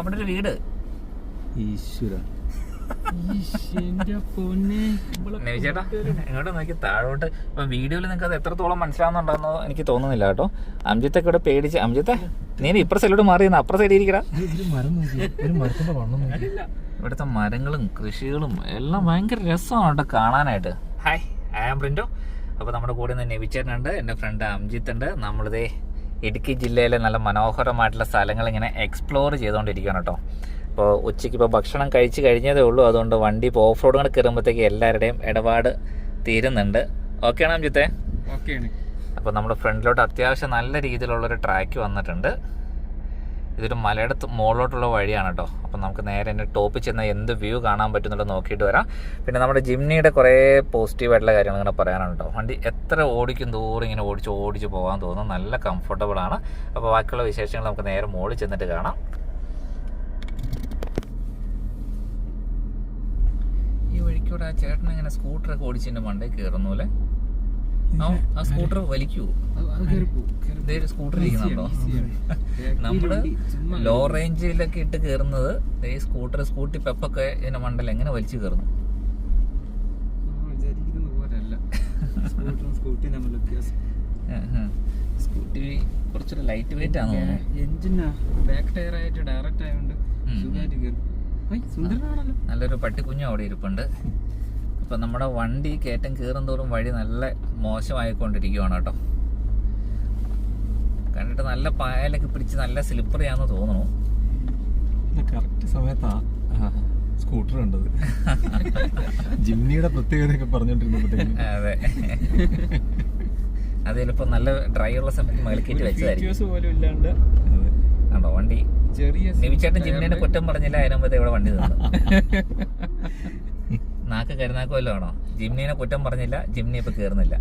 അവിടെ ഒരു വീട്. ഈശ്വര. ചേട്ടാ ഇങ്ങോട്ട് നോക്കി താഴോട്ട്. ഇപ്പൊ വീഡിയോയിൽ നിങ്ങൾക്ക് അത് എത്രത്തോളം മനസ്സിലാവുന്നുണ്ടെന്ന് എനിക്ക് തോന്നുന്നില്ല കേട്ടോ. അംജിത്തൊക്കെ ഇവിടെ പേടിച്ച് അംജിത്തെ നീ ഇപ്പുറ സൈഡിലോട്ട് മാറി അപ്പുറ സൈഡിൽ ഇരിക്കടാ. ഇവിടുത്തെ മരങ്ങളും കൃഷികളും എല്ലാം ഭയങ്കര രസമാണ് കേട്ടോ കാണാനായിട്ട്. Hi I am Printo. അപ്പോൾ നമ്മുടെ കൂടെ നിന്ന് നബിച്ചേട്ടനുണ്ട് എന്റെ ഫ്രണ്ട് അംജിത്ത് ഉണ്ട്. നമ്മളിതേ ഇടുക്കി ജില്ലയിലെ നല്ല മനോഹരമായിട്ടുള്ള സ്ഥലങ്ങൾ ഇങ്ങനെ എക്സ്പ്ലോർ ചെയ്തുകൊണ്ടിരിക്കുകയാണ് കേട്ടോ. അപ്പോൾ ഉച്ചയ്ക്ക് ഇപ്പോൾ ഭക്ഷണം കഴിച്ച് കഴിഞ്ഞതേ ഉള്ളൂ. അതുകൊണ്ട് വണ്ടി ഇപ്പോൾ ഓഫ് റോഡ് കൂടെ കയറുമ്പോഴത്തേക്ക് എല്ലാവരുടെയും ഇടപാട് തീരുന്നുണ്ട്. ഓക്കെയാണ് അംജിത്തെ? ഓക്കെയാണ് അപ്പോൾ നമ്മുടെ ഫ്രണ്ടിലോട്ട് അത്യാവശ്യം നല്ല രീതിയിലുള്ളൊരു ട്രാക്ക് വന്നിട്ടുണ്ട്. ഇതൊരു മലയുടെ മുകളിലോട്ടുള്ള വഴിയാണ് കേട്ടോ. അപ്പം നമുക്ക് നേരെ എന്റെ ടോപ്പിൽ ചെന്ന് എന്ത് വ്യൂ കാണാൻ പറ്റുന്നുള്ളത് നോക്കിയിട്ട് വരാം. പിന്നെ നമ്മുടെ ജിംനിയുടെ കുറേ പോസിറ്റീവായിട്ടുള്ള കാര്യങ്ങൾ ഇങ്ങനെ പറയാനാണ് കേട്ടോ. വണ്ടി എത്ര ഓടിക്കും ദൂരം ഇങ്ങനെ ഓടിച്ച് ഓടിച്ച് പോകാൻ തോന്നും. നല്ല കംഫർട്ടബിളാണ് അപ്പോൾ ബാക്കിയുള്ള വിശേഷങ്ങൾ നമുക്ക് നേരെ മുകളിൽ ചെന്നിട്ട് കാണാം. ഈ വഴിക്കൂടെ ആ ചേട്ടൻ ഇങ്ങനെ സ്കൂട്ടറൊക്കെ ഓടിച്ചതിന്റെ മണ്ടേ കയറുന്നു അല്ലേ? ആ സ്കൂട്ടർ വലിക്കുവോ സ്കൂട്ടർ ഇരിക്കുന്നുണ്ടോ? നമ്മൾ ലോ റേഞ്ചിലൊക്കെ ഇട്ട് കയറുന്നത് ഈ സ്കൂട്ടർ സ്കൂട്ടി പെപ്പൊക്കെ ഇതിന്റെ മണ്ടൽ എങ്ങനെ വലിച്ചു കയറുന്നു? സ്കൂട്ടി കുറച്ചൊരു ലൈറ്റ് വെയിറ്റ് ആണ് എഞ്ചിനാ ബാക്ക് ടയർ ആയിട്ട് ഡയറക്റ്റ് ആയതുകൊണ്ട്. സുഖമായിട്ട് കയറും. നല്ലൊരു പട്ടിക്കുഞ്ഞും അവിടെ ഇരിപ്പുണ്ട്. അപ്പൊ നമ്മുടെ വണ്ടി കയറ്റം കയറും തോറും വഴി നല്ല മോശമായിക്കൊണ്ടിരിക്കുകയാണ് കേട്ടോ. കണ്ടിട്ട് നല്ല പായലൊക്കെ പിടിച്ച് നല്ല സ്ലിപ്പറി ആണെന്ന് തോന്നുന്നു കറക്റ്റ് സമയത്താ സ്കൂട്ടർ കണ്ടത്. ജിമ്മിയുടെ പ്രത്യേകതയൊക്കെ പറഞ്ഞോണ്ടിരുന്നപ്പോഴത്തേക്കും. അതെ. അത് ചിലപ്പോ നല്ല ഡ്രൈ ഉള്ള സമയത്ത് മേൽക്കേറ്റ് വെച്ചതായിരിക്കും. കണ്ടോ വണ്ടി? ചെറിയ നിവിച്ചേട്ടൻ ജിമ്മിനെ കുറ്റം പറഞ്ഞില്ല അതിനുമ്പത്തെ ഇവിടെ വണ്ടി നിന്നു. നാക്ക് കരുനാക്ക് വല്ലതും ആണോ ജിംനീനെ കുറ്റം പറഞ്ഞില്ല ജിംനി ഇപ്പൊ കേറുന്നില്ല.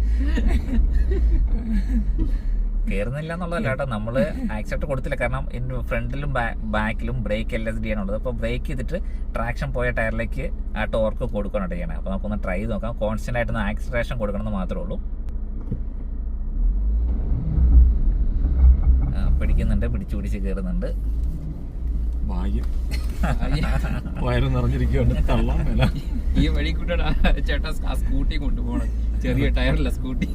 കേറുന്നില്ല എന്നുള്ളതല്ല കേട്ടോ നമ്മൾ ആക്സെപ്റ്റ് കൊടുത്തില്ല. കാരണം എന്റെ ഫ്രണ്ടിലും ബാക്കിലും ബ്രേക്ക് എൽ എസ് ഡി ആണുള്ളത്. അപ്പോൾ ബ്രേക്ക് ചെയ്തിട്ട് ട്രാക്ഷൻ പോയ ടയറിലേക്ക് ആ ടോർക്ക് കൊടുക്കണം ചെയ്യണം. അപ്പോൾ നമുക്കൊന്ന് ട്രൈ ചെയ്ത് നോക്കാം. കോൺസ്റ്റന്റ് ആയിട്ട് ആക്സിലറേഷൻ കൊടുക്കണം എന്ന് മാത്രമേ ഉള്ളൂ പിടിക്കുന്നുണ്ട് പിടിച്ചു പിടിച്ച് കയറുന്നുണ്ട് ഭാഗ്യം. വയറ് നിറഞ്ഞിരിക്കുകയാണ് തള്ളാൻ മേല. ഈ വഴി കൂട്ടടാ. ചേട്ടാ ആ സ്കൂട്ടി കൊണ്ടുപോകണം. ചെറിയ ടയറില്ല സ്കൂട്ടി.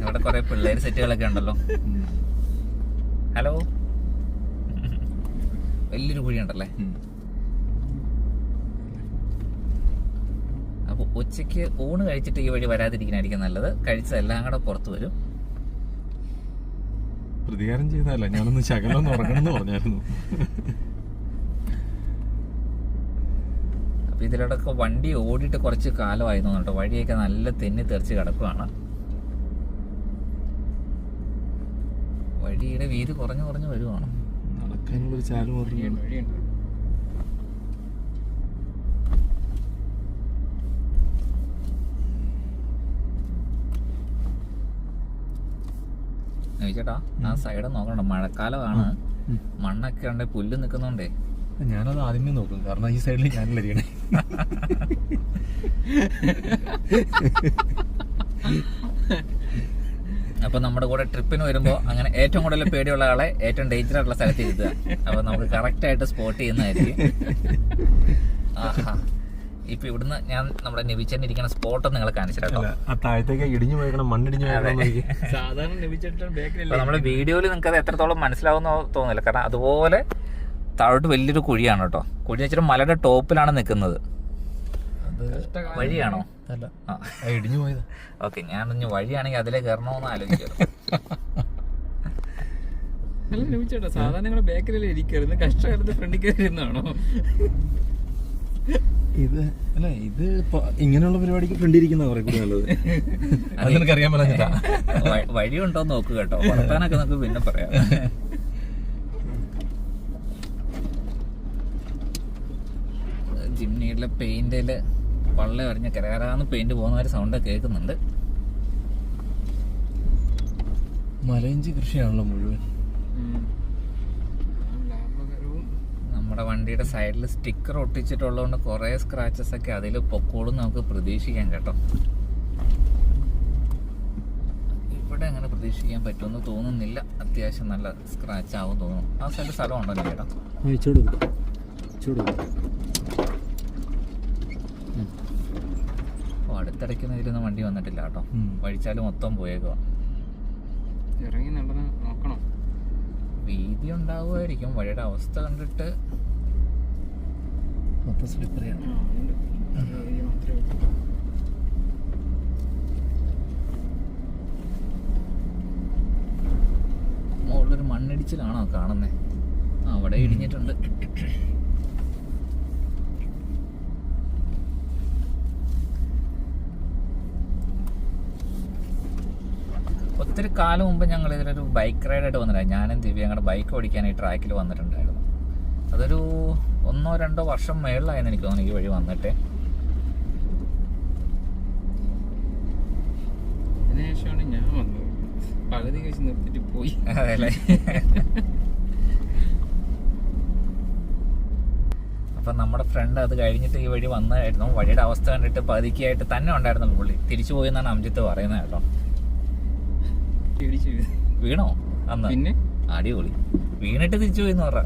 ഇവിടെ കുറെ പിള്ളേർ സെറ്റുകളൊക്കെ ഉണ്ടല്ലോ. ഹലോ? വലിയൊരു കുഴി ഉണ്ടല്ലേ? ഉം. അപ്പൊ ഉച്ചയ്ക്ക് ഊണ് കഴിച്ചിട്ട് ഈ വഴി വരാതിരിക്കുന്നതായിരിക്കും നല്ലത്. കഴിച്ചതെല്ലാം കൂടെ പുറത്ത് വരും. പ്രതികാരം ചെയ്തതല്ല. ഞാനൊന്ന് ശകലം ഉറങ്ങണമെന്ന് പറഞ്ഞായിരുന്നു. അപ്പൊ ഇതിലടക്കം വണ്ടി ഓടിയിട്ട് കുറച്ച് കാലമായി തോന്നുന്നു വഴിയൊക്കെ നല്ല തെന്നി തെറിച്ച് കിടക്കുവാണ്. വഴിയുടെ വീതി കുറഞ്ഞു കുറഞ്ഞു വരുവാണ്. നടക്കാനുള്ളൊരു ചാലും വഴിയുണ്ട്. ചേട്ടാ ആ സൈഡ് നോക്കണ്ട. മഴക്കാലമാണ്. മണ്ണൊക്കെ ഉണ്ട് പുല്ല് നിൽക്കുന്നുണ്ടേ ഞാനത് ആദ്യമേ നോക്കും. കാരണം ഈ സൈഡിൽ ഞാനല്ല അപ്പൊ നമ്മുടെ കൂടെ ട്രിപ്പിന് വരുമ്പോ അങ്ങനെ ഏറ്റവും കൂടുതൽ പേടിയുള്ള ആളെ ഏറ്റവും ഡേഞ്ചർ ആയിട്ടുള്ള സ്ഥലത്ത് ഇരുത്തുക. അപ്പൊ നമുക്ക് കറക്റ്റ് ആയിട്ട് സ്പോട്ട് ചെയ്യുന്നതായിരിക്കും. ആഹാ. ഇപ്പൊ ഇവിടുന്ന് ഞാൻ നമ്മുടെ നെവിച്ചേട്ടൻ ഇരിക്കുന്ന സ്പോട്ട് നിങ്ങൾ കാണിച്ചിട്ടോ താഴത്തേക്ക് ഇടിഞ്ഞു പോയിക്കണം മണ്ണിടിഞ്ഞു സാധാരണ നമ്മുടെ വീഡിയോയിൽ നിങ്ങൾക്ക് അത് എത്രത്തോളം മനസ്സിലാവുന്ന തോന്നുന്നില്ല. കാരണം അതുപോലെ താഴോട്ട് വലിയൊരു കുഴിയാണ് കേട്ടോ. കുഴി വെച്ചിട്ട് മലയുടെ ടോപ്പിലാണ് നിൽക്കുന്നത്. വഴിയാണോ? അല്ല. ഇടിഞ്ഞു പോയത്. ഓക്കെ ഞാൻ ഇനി വഴിയാണെങ്കിൽ അതിലേ കയറണമെന്ന് ആലോചിക്കാം. അല്ല സാധാരണ നിങ്ങളുടെ ബേക്കറിയിൽ ഇരിക്കരുത്. കഷ്ടകാലത്ത് ഫ്രണ്ടിൽ കയറി ഇരുന്നാണോ ഇത് അല്ല ഇത് ഇങ്ങനെയുള്ള പരിപാടിക്ക് ഫ്രണ്ടിരിക്കുന്ന കുറെ കൂടി നല്ലത്. അത് നിനക്കറിയാൻ പറഞ്ഞിട്ടാ വ- വഴിയുണ്ടോ ഉണ്ടോ നോക്കുക കേട്ടോ. വർത്താനൊക്കെ നമുക്ക് പിന്നെ പറയാം. ജിംനിയുടെ പെയിന്റിൽ വള്ള എറിഞ്ഞ കരാറാന്ന് പെയിന്റ് പോകുന്ന ഒരു സൗണ്ട് കേൾക്കുന്നുണ്ട്. മലയിഞ്ചി കൃഷിയാണല്ലോ മുഴുവൻ. നമ്മുടെ വണ്ടിയുടെ സൈഡിൽ സ്റ്റിക്കർ ഒട്ടിച്ചിട്ടുള്ളതുകൊണ്ട് കുറേ സ്ക്രാച്ചസ് ഒക്കെ അതിൽ പൊക്കോളും നമുക്ക് പ്രതീക്ഷിക്കാം കേട്ടോ. ഇവിടെ അങ്ങനെ പ്രതീക്ഷിക്കാൻ പറ്റുമെന്ന് തോന്നുന്നില്ല. അത്യാവശ്യം നല്ല സ്ക്രാച്ച് ആവും തോന്നുന്നു. ആ സ്ഥലത്ത് സ്ഥലം ഉണ്ടല്ലോ ചേട്ടാ ഓ അടുത്തിടയ്ക്കൊന്നും ഇതിലൊന്നും വണ്ടി വന്നിട്ടില്ല കേട്ടോ. വഴിച്ചാൽ വഴിച്ചാൽ മൊത്തം പോയേക്കുക ഇറങ്ങി നടന്ന് നോക്കണം. വീതി ഉണ്ടാവുമായിരിക്കും. വഴിയുടെ അവസ്ഥ കണ്ടിട്ട് മൊത്തം മാത്രമേ ഉള്ളൂ. മുകളിലൊരു മണ്ണിടിച്ചിലാണോ കാണുന്നേ? അവിടെ ഇടിഞ്ഞിട്ടുണ്ട്. ഒത്തിരി കാലം മുമ്പ് ഞങ്ങൾ ഇതിലൊരു ബൈക്ക് റൈഡായിട്ട് വന്നിട്ടുണ്ടായിരുന്നു. ഞാനും ദിവ്യ ഞങ്ങളുടെ ബൈക്ക് ഓടിക്കാൻ ഈ ട്രാക്കിൽ വന്നിട്ടുണ്ടായിരുന്നു. അതൊരു ഒന്നോ രണ്ടോ വർഷം മേളിലായെന്ന് എനിക്ക് തോന്നുന്നു ഈ വഴി വന്നിട്ട്. അപ്പൊ ഞാൻ വന്നത്. പകുതി കഴിച്ച് നിർത്തിട്ട് പോയി. അതെല്ലേ അപ്പം നമ്മുടെ ഫ്രണ്ട് അത് കഴിഞ്ഞിട്ട് ഈ വഴി വന്നതായിരുന്നു വഴിയുടെ അവസ്ഥ കണ്ടിട്ട് പതുക്കിയായിട്ട് തന്നെ ഉണ്ടായിരുന്നു പുള്ളി. തിരിച്ചു പോയി എന്നാണ് അംജിത്ത് പറയുന്നത് കേട്ടോ. വീണോ? അന്ന്? പിന്നെ? അടിപൊളി. വീണിട്ട് തിരിച്ചു പോയി എന്ന് പറ.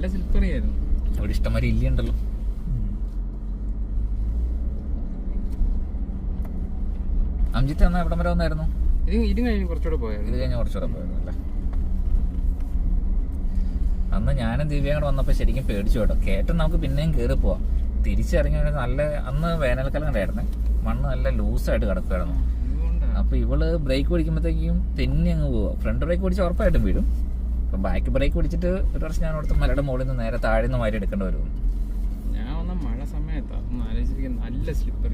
നല്ല സ്ലിപ്പറി അവിടെ ഇഷ്ടംമാരി ഇല്ല ഇല്ലുണ്ടല്ലോ അംജിത്ത് എന്നാ എവിടം വരെ വന്നായിരുന്നു? ഇത് ഇതും കഴിഞ്ഞ് കുറച്ചുകൂടെ ഇത് പോയായിരുന്നു കഴിഞ്ഞ് കുറച്ചുകൂടെ പോയായിരുന്നു അല്ലേ അന്ന് ഞാനും ദിവ്യ കൂടെ വന്നപ്പോൾ ശരിക്കും പേടിച്ചു കേട്ടോ. കയറ്റം നമുക്ക് പിന്നെയും കയറി പോവാം. തിരിച്ചിറങ്ങി നല്ല അന്ന് വേനൽക്കാലം ഉണ്ടായിരുന്നേ മണ്ണ് നല്ല ലൂസായിട്ട് കിടക്കുമായിരുന്നു അപ്പോൾ അപ്പൊ ഇവൾ ബ്രേക്ക് പിടിക്കുമ്പോഴത്തേക്കും തെന്നി അങ്ങ് പോവാ. ഫ്രണ്ട് ബ്രേക്ക് പിടിച്ച് ഉറപ്പായിട്ടും വീഴും. അപ്പൊ ബാക്ക് ബ്രേക്ക് പിടിച്ചിട്ട് ഒരു വർഷം ഞാൻ അവിടുത്തെ മലയുടെ മുകളിൽ നിന്ന് നേരെ താഴെ നിന്ന് മാറി എടുക്കേണ്ടി വരും. ഞാൻ വന്ന മഴ സമയത്താണ് ഒന്ന് നല്ല സ്ലിപ്പർ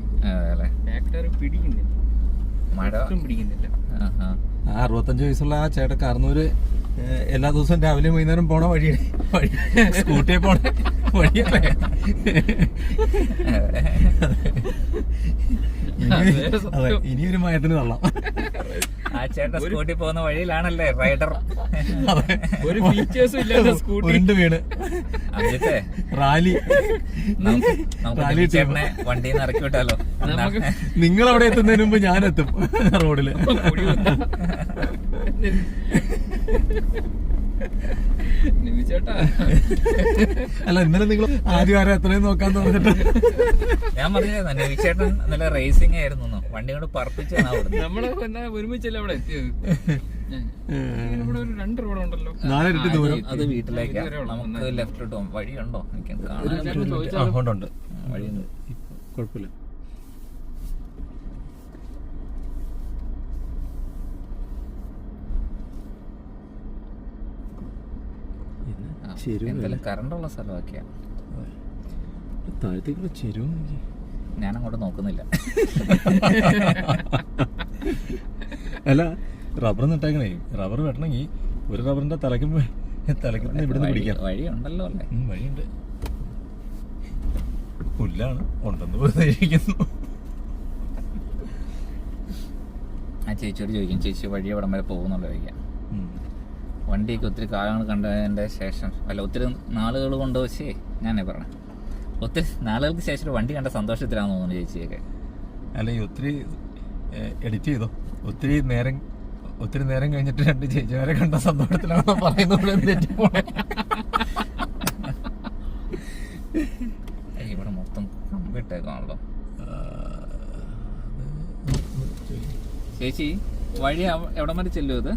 അല്ലേ? ബാക്ക് ടയർ പിടിക്കുന്നില്ല. മഴ പിടിക്കുന്നില്ല. ആ അറുപത്തഞ്ച് വയസ്സുള്ള ആ ചേട്ടൻ കറന്നൂര് എല്ലാ ദിവസവും രാവിലെ വൈകുന്നേരം പോണ വഴി വഴി സ്കൂട്ടിയെ പോണ വഴിയല്ലേ. അതെ. ഇനി ഒരു മയത്തിന് തള്ളാം. ആ ചേട്ടൻ സ്കൂട്ടി പോകുന്ന വഴിയിലാണല്ലേ റൈഡർ ഒരു ഫീച്ചേഴ്സും ഇല്ലാത്ത സ്കൂട്ടി. ഉരുണ്ട് വീണ്. അഞ്ചത്തെ റാലി. റാലി ചേട്ടനെ വണ്ടിയിൽ നിന്ന് ഇറക്കി വിട്ടാലോ? നിങ്ങൾ അവിടെ എത്തുന്നതിന് മുമ്പ് ഞാൻ എത്തും റോഡിൽ അല്ല ഇന്നലെ നിങ്ങൾ ആദ്യം ആരും എത്രയും നോക്കാൻ തോന്നിട്ട് ഞാൻ പറഞ്ഞു നിവിച്ചേട്ടൻ നല്ല റേസിംഗ് ആയിരുന്നു. വണ്ടി കൊണ്ട് പറപ്പിച്ചാണ് നമ്മൾ ഒരുമിച്ചല്ലേ അവിടെ എത്തിയത്? ഇവിടെ ഒരു രണ്ട് റോഡുണ്ടല്ലോ നാലിരട്ടി ദൂരം. അത് വീട്ടിലേക്ക്. നമുക്ക് ലെഫ്റ്റിലോട്ട് പോകും വഴിയുണ്ടോ? ഉണ്ട് വഴിയുണ്ട്. കുഴപ്പമില്ല. ചെരുവ് എന്തായാലും കറണ്ടുള്ള സ്ഥലമൊക്കെയാ താഴത്തേക്കുള്ള ചെരുവ് നോക്കി ഞാൻ അങ്ങോട്ട് നോക്കുന്നില്ല. അല്ല റബ്ബർ നട്ടേക്കണേ റബ്ബർ വെട്ടണമെങ്കിൽ ഒരു റബ്ബറിന്റെ തലക്കും തലക്കും ഇവിടുന്ന് പിടിക്കാം. വഴിയുണ്ടല്ലോ അല്ലേ? വഴിയുണ്ട്. പുല്ലാണ് ഉണ്ടെന്ന് പ്രതീക്ഷിക്കുന്നു. ആ ചേച്ചിയോട് ചോദിക്കും ചേച്ചി വഴി എവിടം വരെ പോകുന്നുള്ള ചോദിക്കാം. വണ്ടിയൊക്കെ ഒത്തിരി കാലങ്ങൾ കണ്ടതിന്റെ ശേഷം അല്ല ഒത്തിരി നാളുകൾ കൊണ്ട് വെച്ചേ ഞാനേ പറഞ്ഞേ. ഒത്തിരി നാളുകൾക്ക് ശേഷം ഒരു വണ്ടി കണ്ട സന്തോഷത്തിലാന്ന് തോന്നുന്നു ചേച്ചിയൊക്കെ. അല്ല ഈ ഒത്തിരി എഡിറ്റ് ചെയ്തോ? ഒത്തിരി നേരം ഒത്തിരി നേരം കഴിഞ്ഞിട്ട് രണ്ട് ചേച്ചിമാരെ കണ്ട സന്തോഷത്തിലാണ് പറയുന്നത് ഇവിടെ മൊത്തം കമ്പിട്ടേക്കാണല്ലോ. ചേച്ചി വഴി എവിടെ വരെ ചെല്ലും ഇത്?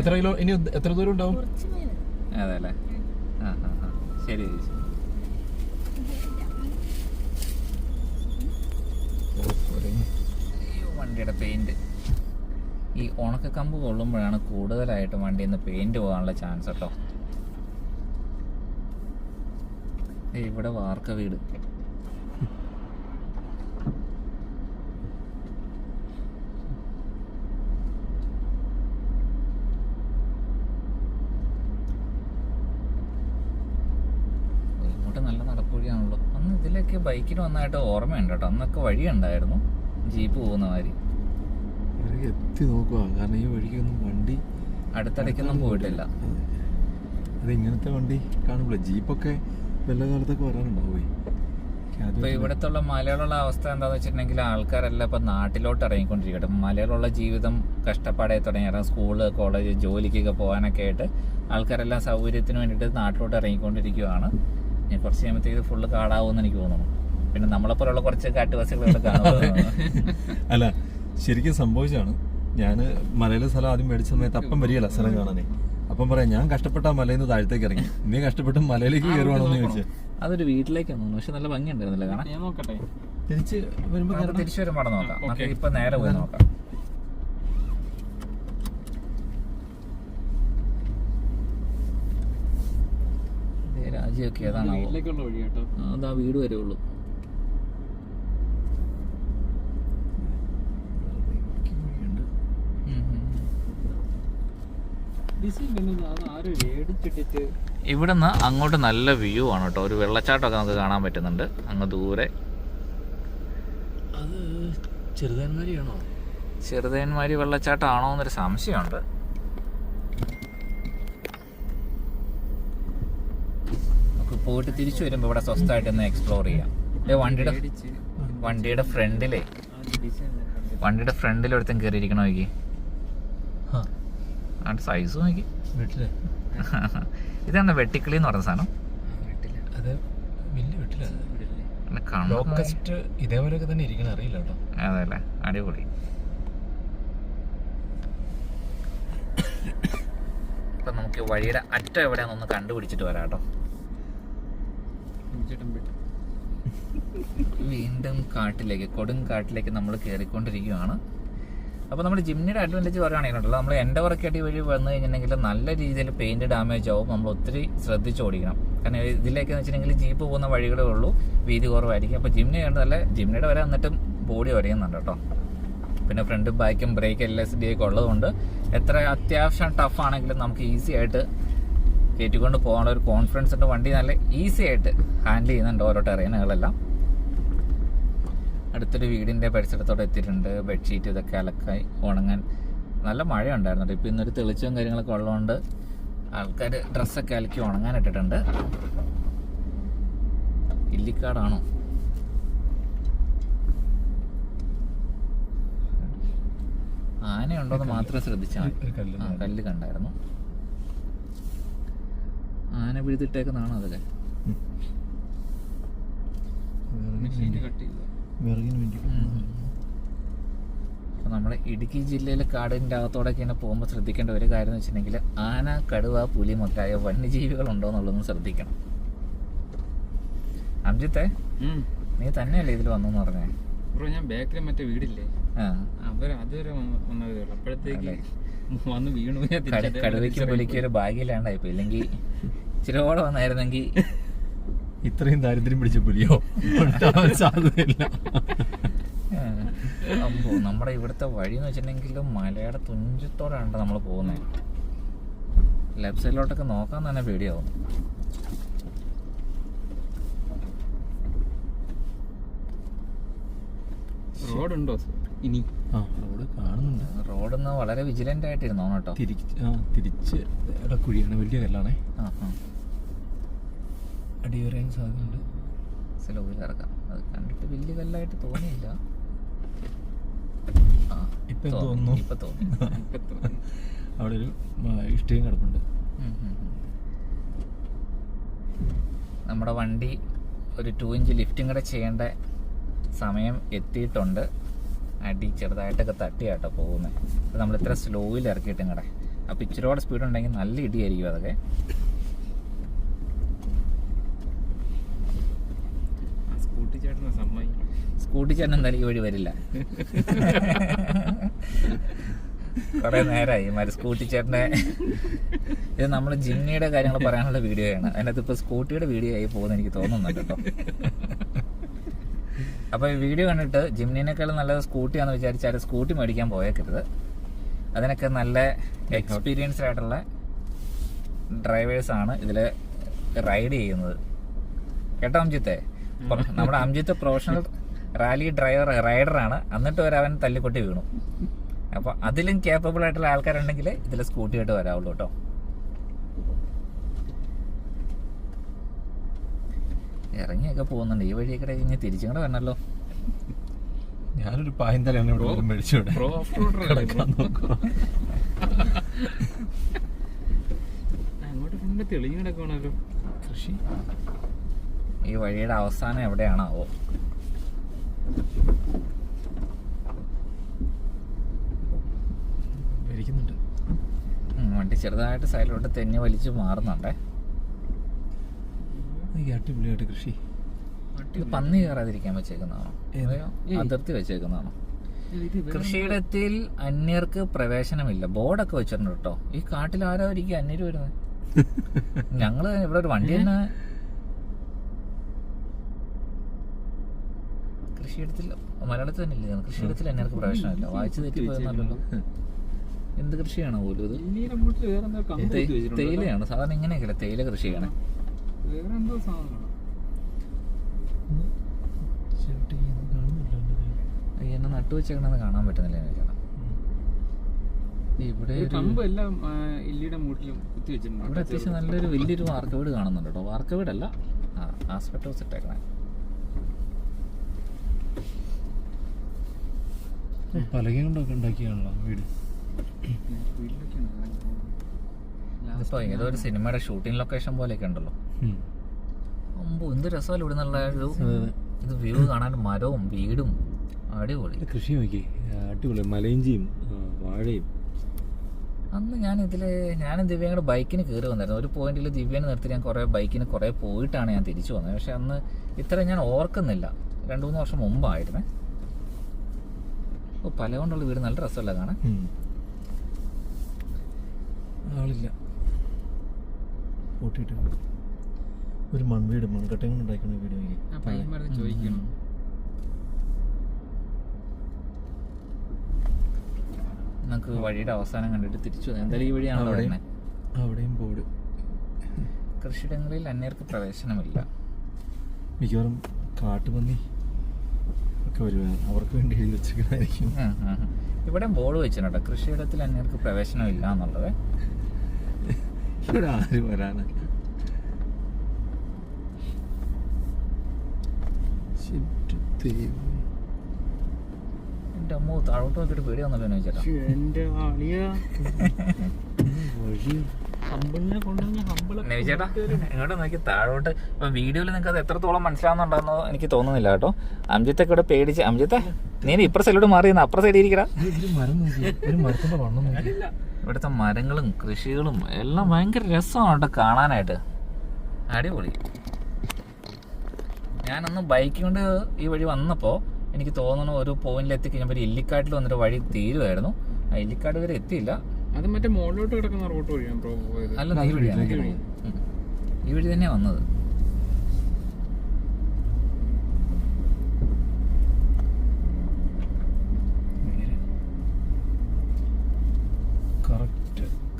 എത്ര കിലോ ഇനി എത്ര ദൂരം ഉണ്ടാവും? അതെ അല്ലേ ആ ആ ആ. ശരി ചേച്ചി അയ്യോ, വണ്ടിയുടെ പെയിന്റ് ഈ ഉണക്കക്കമ്പ് കൊള്ളുമ്പോഴാണ് കൂടുതലായിട്ടും വണ്ടിയിൽ നിന്ന് പെയിന്റ് പോകാനുള്ള ചാൻസ് കേട്ടോ ഇവിടെ വാർക്ക വീട്. ബൈക്കിന് വന്നായിട്ട് ഓർമ്മയുണ്ട് കേട്ടോ അന്നൊക്കെ വഴിയുണ്ടായിരുന്നു. ജീപ്പ് പോകുന്ന മാതിരി. എത്തി നോക്കുക കാരണം ഈ വഴിക്കൊന്നും വണ്ടി അടുത്തിടയ്ക്കൊന്നും പോയിട്ടില്ല. അത്. ഇങ്ങനത്തെ വണ്ടി കാണുമ്പോൾ ജീപ്പൊക്കെ വല്ല കാലത്തൊക്കെ വരാനുണ്ടാവേ ഇപ്പൊ ഇവിടത്തുള്ള മലയാളമുള്ള അവസ്ഥ എന്താന്ന് വെച്ചിട്ടുണ്ടെങ്കിൽ ആൾക്കാരെല്ലാം ഇപ്പൊ നാട്ടിലോട്ട് ഇറങ്ങിക്കൊണ്ടിരിക്കട്ടെ മലയാളമുള്ള ജീവിതം കഷ്ടപ്പാടായി തുടങ്ങി. കാരണം സ്കൂൾ കോളേജ് ജോലിക്കൊക്കെ പോകാനൊക്കെ ആയിട്ട് ആൾക്കാരെല്ലാം സൗകര്യത്തിന് വേണ്ടിയിട്ട് നാട്ടിലോട്ട് ഇറങ്ങിക്കൊണ്ടിരിക്കുകയാണ് ഞാൻ കുറച്ച് കഴിയുമ്പോഴത്തേക്ക് ഫുള്ള് കാടാവുമെന്ന് എനിക്ക് തോന്നുന്നു. പിന്നെ നമ്മളെപ്പോലുള്ള കുറച്ച് കാട്ടുവാസികൾ ഇവിടെ അല്ല ശരിക്കും സംഭവിച്ചാണ് ഞാൻ മലയിലെ സ്ഥലം ആദ്യം മേടിച്ച സമയത്ത് അപ്പം വരികയല്ല സ്ഥലം കാണാനേ. അപ്പം പറയാം ഞാൻ കഷ്ടപ്പെട്ട ആ മലയിൽ നിന്ന് താഴത്തേക്ക് ഇറങ്ങി. നീ കഷ്ടപ്പെട്ട് മലയിലേക്ക് കയറുവാണെന്ന് ചോദിച്ചു. അതൊരു വീട്ടിലേക്കാണ് തോന്നുന്നു. പക്ഷെ നല്ല ഭംഗി ഉണ്ടായിരുന്നില്ല കാണാൻ? ഞാൻ നോക്കട്ടെ. തിരിച്ച് വരുമ്പോൾ തിരിച്ചു വരുമ്പോൾ നോക്കാം. നമുക്ക് ഇപ്പൊ നേരെ പോയി നോക്കാം. രാജ്യമൊക്കെ ഏതാണ് അതാ വീട് വരെ ഉള്ളൂ ഡിസൈൻ കണ്ടത് അത് ആരും മേടിച്ചിട്ടിട്ട് ഇവിടുന്ന് അങ്ങോട്ട് നല്ല വ്യൂ ആണ് കേട്ടോ. ഒരു വെള്ളച്ചാട്ടമൊക്കെ നമുക്ക് കാണാൻ പറ്റുന്നുണ്ട്. അങ്ങ് ദൂരെ. അത് വെള്ളച്ചാട്ടം ചെറുതേന്മാരി വെള്ളച്ചാട്ടമാണോ എന്നൊരു സംശയമുണ്ട്. നമുക്ക് പോയിട്ട് തിരിച്ചു വരുമ്പോൾ ഇവിടെ സ്വസ്ഥമായിട്ട് ഒന്ന് എക്സ്പ്ലോർ ചെയ്യാം. വണ്ടിയുടെ വണ്ടിയുടെ ഫ്രണ്ടിലേ. വണ്ടിയുടെ ഫ്രണ്ടിൽ ഒരുത്തൻ കയറിയിരിക്കണോ നോക്കി. ആ സൈസ് നോക്കി. വീട്ടിൽ ഇതാണ് വെട്ടിക്കിളി എന്ന് പറഞ്ഞ സാധനം. അത് വലിയ വീട്ടില പിന്നെ കണ്ണ് ലോക്കസ്റ്റ് ഇതേപോലെയൊക്കെ തന്നെ ഇരിക്കണം അറിയില്ല കേട്ടോ. അതെ അല്ലേ അടിപൊളി. ഇപ്പൊ നമുക്ക് വഴിയുടെ അറ്റം എവിടെയാണെന്നൊന്ന് കണ്ടുപിടിച്ചിട്ട് വരാം കേട്ടോ. വീണ്ടും കാട്ടിലേക്ക് കൊടും കാട്ടിലേക്ക് നമ്മൾ കയറിക്കൊണ്ടിരിക്കുകയാണ് അപ്പോൾ നമ്മൾ ജിമ്മിയുടെ അഡ്വാന്റേജ് പറയുകയാണെങ്കിലുണ്ടല്ലോ. നമ്മൾ എന്റെ വർക്കടി വഴി വന്നു കഴിഞ്ഞിട്ടുണ്ടെങ്കിൽ നല്ല രീതിയിൽ പെയിന്റ് ഡാമേജ് ആവും. നമ്മൾ ഒത്തിരി ശ്രദ്ധിച്ച് ഓടിക്കണം. കാരണം ഇതിലേക്ക് വെച്ചിട്ടുണ്ടെങ്കിൽ ജീപ്പ് പോകുന്ന വഴികളേ ഉള്ളൂ. വീതി കുറവായിരിക്കും. അപ്പോൾ ജിമ്മിനെ നല്ല ജിമ്മിയുടെ വരെ വന്നിട്ടും ബോഡി വരയുന്നുണ്ട് കേട്ടോ. പിന്നെ ഫ്രണ്ടും ബാക്കും ബ്രേക്ക് എൽ എസ് ഡി ഒക്കെ ഉള്ളതുകൊണ്ട് എത്ര അത്യാവശ്യം ടഫ് ആണെങ്കിലും നമുക്ക് ഈസി ആയിട്ട് കയറ്റിക്കൊണ്ട് പോകാനുള്ള ഒരു കോൺഫിഡൻസ് ഉണ്ട്. വണ്ടി നല്ല ഈസി ആയിട്ട് ഹാൻഡിൽ ചെയ്യുന്നുണ്ട് ഓരോ ടെറൈനുകളെല്ലാം അടുത്തൊരു വീടിന്റെ പരിസരത്തോടെ എത്തിയിട്ടുണ്ട്. ബെഡ്ഷീറ്റ് ഇതൊക്കെ അലക്കായി ഉണങ്ങാൻ നല്ല മഴ ഉണ്ടായിരുന്നു ഇപ്പോൾ ഇന്നൊരു തെളിച്ചവും കാര്യങ്ങളൊക്കെ ഉള്ളതുകൊണ്ട് ആൾക്കാർ ഡ്രസ്സൊക്കെ അലക്കി ഉണങ്ങാൻ ഇട്ടിട്ടുണ്ട്. ഇല്ലിക്കാടാണോ? ആനയുണ്ടോന്ന് മാത്രം ശ്രദ്ധിച്ചാൽ കല്ല്. ആ കല്ല് കണ്ടായിരുന്നു. ആന പിഴുതിട്ടേക്കുന്നതാണോ അതൊക്കെ? മെഷീന് കട്ട് ചെയ്തു വിറകിന് വേണ്ടി. അപ്പോൾ നമ്മുടെ ഇടുക്കി ജില്ലയിലെ കാടിന്റെ അകത്തോടെ ഇങ്ങനെ പോകുമ്പോൾ ശ്രദ്ധിക്കേണ്ട ഒരു കാര്യം എന്ന് വെച്ചിട്ടുണ്ടെങ്കിൽ ആന കടുവ പുലി മുട്ടായ വന്യജീവികൾ ഉണ്ടോ എന്നുള്ളതും ശ്രദ്ധിക്കണം. അംജിത്തെ നീ തന്നെയല്ലേ ഇതിൽ വന്നു പറഞ്ഞേ? ബ്രോ ഞാൻ ബേക്കറി മറ്റേ വീടില്ലേ? ആ. അവർ അതുവരെ വന്ന- വന്നതേ അപ്പോഴത്തേക്ക് വന്ന് വീണു കടുവയ്ക്ക് പുലിക്ക് ഒരു ഭാഗ്യമില്ലാണ്ടായിപ്പോ ഇല്ലെങ്കിൽ ഇച്ചിരിയോടെ വന്നായിരുന്നെങ്കിൽ ഇത്രയും ദാരിദ്ര്യം പിടിച്ച പുലിയോ? ഉണ്ടാവാൻ സാധ്യതയില്ല. അമ്പോ നമ്മുടെ ഇവിടുത്തെ വഴി എന്ന് വെച്ചിട്ടുണ്ടെങ്കിൽ മലയുടെ തുഞ്ചത്തോടാണ് നമ്മൾ പോകുന്നത് ലെഫ്റ്റ് സൈഡിലോട്ടൊക്കെ നോക്കാൻ തന്നെ പേടിയാവും. റോഡുണ്ടോ? ഇനി ആ റോഡ് കാണുന്നുണ്ട്. റോഡ് നിന്ന് വളരെ വിജിലന്റ് ആയിട്ടിരുന്നോ കേട്ടോ. തിരിച്ച് തിരിച്ച് കുഴിയാണ് വലിയ കല്ലാണേ. ആ ആ. അടി വരാൻ സാധ്യതയുണ്ട് സ്ലോയിൽ ഇറക്കാം. അത് കണ്ടിട്ട് വലിയ കല്ലായിട്ട് തോന്നിയില്ല. ഇപ്പൊ തോന്നുന്നു? ഇപ്പൊ തോന്നി. ഇപ്പൊ തോന്നി. അവിടെ ഒരു ഇഷ്ടം കിടപ്പുണ്ട്. നമ്മുടെ വണ്ടി ഒരു ടു ഇഞ്ച് ലിഫ്റ്റും കൂടെ ചെയ്യേണ്ട സമയം എത്തിയിട്ടുണ്ട്. അടി ചെറുതായിട്ടൊക്കെ തട്ടിയാട്ടോ പോകുന്നത് അപ്പോൾ നമ്മൾ ഇത്ര സ്ലോയിൽ ഇറക്കിയിട്ടും കൂടെ അപ്പോൾ ഇച്ചിരിയോടെ സ്പീഡ് ഉണ്ടെങ്കിൽ നല്ല ഇടിയായിരിക്കും അതൊക്കെ ആ സ്കൂട്ടി ചേട്ടനെ സമ്മതി സ്കൂട്ടി ചേട്ടൻ എന്തായാലും ഈ വഴി വരില്ല. കുറെ നേരമായി മറ്റേ സ്കൂട്ടിച്ചേട്ടനെ ഇത് നമ്മൾ ജിമ്മിയുടെ കാര്യങ്ങൾ പറയാനുള്ള വീഡിയോയാണ്. അതിനകത്ത് ഇപ്പൊ സ്കൂട്ടിയുടെ വീഡിയോ ആയി പോകുന്ന എനിക്ക് തോന്നുന്നുണ്ട് കേട്ടോ. അപ്പൊ ഈ വീഡിയോ കണ്ടിട്ട് ജിമ്മിനേക്കാളും നല്ലത് സ്കൂട്ടിയാന്ന് വിചാരിച്ചാൽ സ്കൂട്ടി മേടിക്കാൻ പോയേക്കരുത്. അതിനൊക്കെ നല്ല എക്സ്പീരിയൻസ്ഡ് ആയിട്ടുള്ള ഡ്രൈവേഴ്സ് ആണ് ഇതിൽ റൈഡ് ചെയ്യുന്നത്. കേട്ടോ അംജിത്തെ? നമ്മുടെ അംജിത്ത് പ്രൊഫഷണൽ റാലി ഡ്രൈവർ റൈഡറാണ്. എന്നിട്ട് ഒരു അവൻ തല്ലിക്കൊട്ടി വീണു. അപ്പോൾ അതിലും കേപ്പബിൾ ആയിട്ടുള്ള ആൾക്കാരുണ്ടെങ്കിൽ ഇതിൽ സ്കൂട്ടി ആയിട്ട് വരാവുള്ളൂ കേട്ടോ. ഇറങ്ങിയൊക്കെ പോകുന്നുണ്ട്. ഈ വഴിയൊക്കെ കഴിഞ്ഞ് തിരിച്ചും കൂടെ വരണല്ലോ. ഞാനൊരു പായന്തലാണ് ഇവിടെ മേടിച്ചോടെ പ്രോ ഓഫ് റോഡർ കിടക്കാൻ നോക്കുക അങ്ങോട്ട് ഫുള്ള് തെളിഞ്ഞു കിടക്കണല്ലോ കൃഷി? ഈ വഴിയുടെ അവസാനം എവിടെയാണാവോ? ഭരിക്കുന്നുണ്ട് ഉം, വണ്ടി ചെറുതായിട്ട് സൈഡിലോട്ട് തെന്നി വലിച്ച് മാറുന്നുണ്ടേ. അടിപൊളിയായിട്ട് കൃഷി. പന്നി കയറാതിരിക്കാൻ വെച്ചേക്കുന്നതാണോ? അതിർത്തി വെച്ചേക്കുന്നതാണോ? കൃഷിയിടത്തിൽ അന്യർക്ക് പ്രവേശനമില്ല. ബോർഡൊക്കെ വെച്ചിട്ടുണ്ട് കേട്ടോ. ഈ കാട്ടിൽ ആരോ ഒരിക്കലും അന്യര് വരുന്നത് ഞങ്ങൾ ഇവിടെ ഒരു വണ്ടി തന്നെ കൃഷിയിടത്തിൽ മലയാളത്തിൽ തന്നെ ഇല്ല കൃഷിയിടത്തിൽ അന്യർക്ക് പ്രവേശനമില്ല വായിച്ചു തെറ്റിപ്പോയെന്നല്ലോ എന്ത് കൃഷിയാണ് പോലും ഇത്? തേയിലയാണ്. സാധാരണ ഇങ്ങനെയൊക്കെയല്ല തേയില കൃഷിയാണ്. ചെയ്യണേ എന്നെ നട്ടു വെച്ചേക്കണെന്ന് കാണാൻ പറ്റുന്നില്ല എനിക്ക് ഇവിടെ അത്യാവശ്യം നല്ലൊരു വലിയൊരു വാർക്ക വീട് കാണുന്നുണ്ട് കേട്ടോ. വാർക്ക വീടല്ല ആ ആസ്പെക്ട് ഹൗസ് പലക കൊണ്ടൊക്കെ ഉണ്ടാക്കിയാണല്ലോ വീട്? ഇതിപ്പോ ഏതോ ഒരു സിനിമയുടെ ഷൂട്ടിംഗ് ലൊക്കേഷൻ പോലെയൊക്കെ ഉണ്ടല്ലോ. അമ്പോ എന്ത് രസമല്ല ഇവിടെ ഒരു ഇത് വ്യൂ കാണാൻ മരവും വീടും. അടിപൊളി. കൃഷി നോക്കി. അടിപൊളി. മലയിഞ്ചിയും വാഴയും. അന്ന് ഞാൻ ഇതിൽ ഞാൻ ദിവ്യയുടെ ബൈക്കിന് കയറി വന്നായിരുന്നു. ഒരു പോയിന്റിൽ ദിവ്യനെ നിർത്തി ഞാൻ കുറേ ബൈക്കിന് കുറേ പോയിട്ടാണ് ഞാൻ തിരിച്ചു വന്നത്. പക്ഷെ അന്ന് ഇത്ര ഞാൻ ഓർക്കുന്നില്ല. രണ്ടു മൂന്ന് വർഷം മുമ്പായിരുന്നേ. ഓ പല കൊണ്ടുള്ള വീട് നല്ല രസമല്ല കാണാൻ. ആളില്ല. കൂട്ടിയിട്ട് ഒരു മൺവീട് മൺകട്ടയും കൊണ്ട് ഉണ്ടാക്കുന്ന വീട് നോക്കി ചോദിക്കണം. നമുക്ക് വഴിയുടെ അവസാനം കണ്ടിട്ട് തിരിച്ചു. എന്തായാലും ഈ അവിടെ അവിടെയും ബോർഡ് കൃഷിയിടങ്ങളിൽ അന്യർക്ക് പ്രവേശനമില്ല. മിക്കവാറും കാട്ടുപന്നി ഒക്കെ വരുവാണ് അവർക്ക് വേണ്ടി എഴുതി വെച്ചിരിക്കുന്നതായിരിക്കും. ഇവിടെ ബോർഡ് വെച്ചിട്ടുണ്ട്. കൃഷിയിടത്തിൽ അന്യർക്ക് പ്രവേശനമില്ല എന്നുള്ളത്. ഇവിടെ ആര് വരാനാ? എന്റെ അമ്മ എന്റെ അമ്മോ താഴോട്ട് നോക്കിയിട്ട് പേടിയാന്നല്ലോ ചേട്ടാ. എന്റെ വഴി ചേട്ടാ ഇങ്ങോട്ട് നോക്കി താഴോട്ട്. ഇപ്പൊ വീഡിയോയിൽ നിങ്ങൾക്ക് അത് എത്രത്തോളം മനസ്സിലാവുന്നുണ്ടെന്നോ എനിക്ക് തോന്നുന്നില്ല കേട്ടോ. അംജിത്തൊക്കെ ഇവിടെ പേടിച്ച് അംജിത്തെ നീ ഇപ്പുറ സൈഡിലോട്ട് മാറി അപ്പുറ സൈഡിൽ ഇരിക്കടാ. ഇവിടുത്തെ മരങ്ങളും കൃഷികളും എല്ലാം ഭയങ്കര രസമാണ് കേട്ടോ കാണാനായിട്ട്. അടിപൊളി. ഞാനന്ന് ബൈക്ക് കൊണ്ട് ഈ വഴി വന്നപ്പോൾ എനിക്ക് തോന്നുന്നു ഒരു പോയിന്റിൽ എത്തിക്കഴിഞ്ഞപ്പോൾ ഇല്ലിക്കാട്ടിൽ വന്നിട്ട് വഴി തീരുമായിരുന്നു ആ ഇല്ലിക്കാട് വരെ എത്തിയില്ല. അത് മറ്റേ മുകളിലോട്ട് കിടക്കുന്ന റോട്ട് വഴിയാണ് ബ്രോ പോയത്. അല്ല ഈ വഴിയാണ് ഈ വഴി. തന്നെ ഈ വഴി തന്നെ വന്നത്.